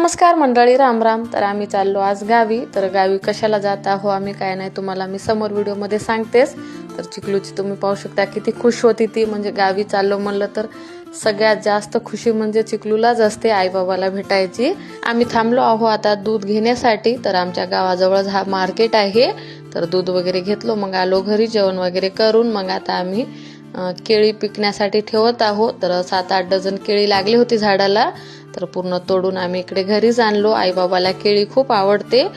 नमस्कार मंडळी राम राम. तर आम्ही चाललो आज गावी. तर गावी कशाला जात आहो आम्ही काय नाही तुम्हाला मी समोर व्हिडिओमध्ये सांगतेच. तर चिकलूची तुम्ही पाहू शकता किती खुश होती ती. म्हणजे गावी चाललो म्हणलं तर सगळ्यात जास्त खुशी म्हणजे चिकलूलाच असते आईबाबाला भेटायची. आम्ही थांबलो आहो आता दूध घेण्यासाठी. तर आमच्या गावाजवळच हा मार्केट आहे. तर दूध वगैरे घेतलो मग आलो घरी जेवण वगैरे करून. मग आता आम्ही केळी पिकण्यासाठी ठेवत आहोत तर सात आठ डझन केळी लागली होती झाडाला. तर पूर्ण तोडून आम्ही इकडे घरीच आणलो. आईबाबाला केळी खूप आवडते.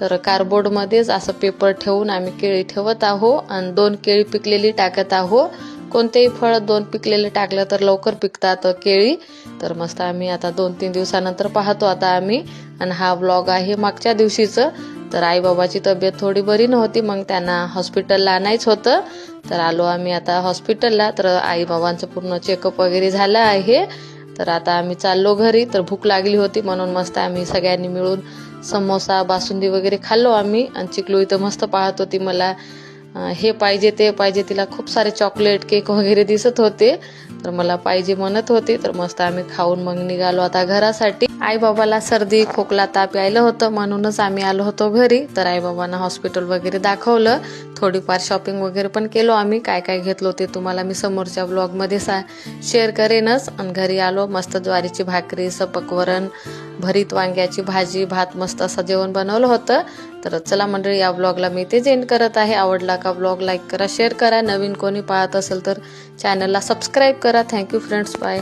तर कार्डबोर्डमध्येच असं पेपर ठेवून आम्ही केळी ठेवत आहो आणि दोन केळी पिकलेली टाकत आहो. कोणतेही फळ दोन पिकलेले टाकलं तर लवकर पिकतात केळी. तर मस्त आम्ही आता दोन तीन दिवसानंतर पाहतो आता आम्ही. आणि हा ब्लॉग आहे मागच्या दिवशीचं. तर आईबाबाची तब्येत थोडी बरी नव्हती मग त्यांना हॉस्पिटलला आणायचं होतं. तर आलो आम्ही आता हॉस्पिटलला तर आईबाबांचं पूर्ण चेकअप वगैरे झालं आहे. तर आता आम्ही चाललो घरी तर भूक लागली होती म्हणून मस्त आम्ही सगळ्यांनी मिळून समोसा बासुंदी वगैरे खाल्लो आम्ही. आणि चिकलू इथं मस्त पाहत होती मला हे पाहिजे ते पाहिजे तिला खूप सारे चॉकलेट केक वगैरे दिसत होते. तर मला पाहिजे म्हणत होती तर मस्त आम्ही खाऊन मग निघालो आता घरासाठी. आई बाबाला सर्दी खोकला ताप यायला होतं म्हणूनच आम्ही आलो होतो घरी. तर आई बाबांना हॉस्पिटल वगैरे दाखवलं. थोडीफार शॉपिंग वगैरे पण केलो आम्ही. काय काय घेतलो ते तुम्हाला मी समोरच्या ब्लॉगमध्ये सा शेअर करेनच. आणि घरी आलो मस्त ज्वारीची भाकरी सपकवरण भरीत वांग्याची भाजी भात मस्त असं जेवण बनवलं होतं. तर चला मंडळी या ब्लॉगला मी ते एंड करत आहे. आवडला का ब्लॉग लाईक करा शेअर करा. नवीन कोणी पाहत असेल तर चॅनलला सबस्क्राईब करा. Thank you friends bye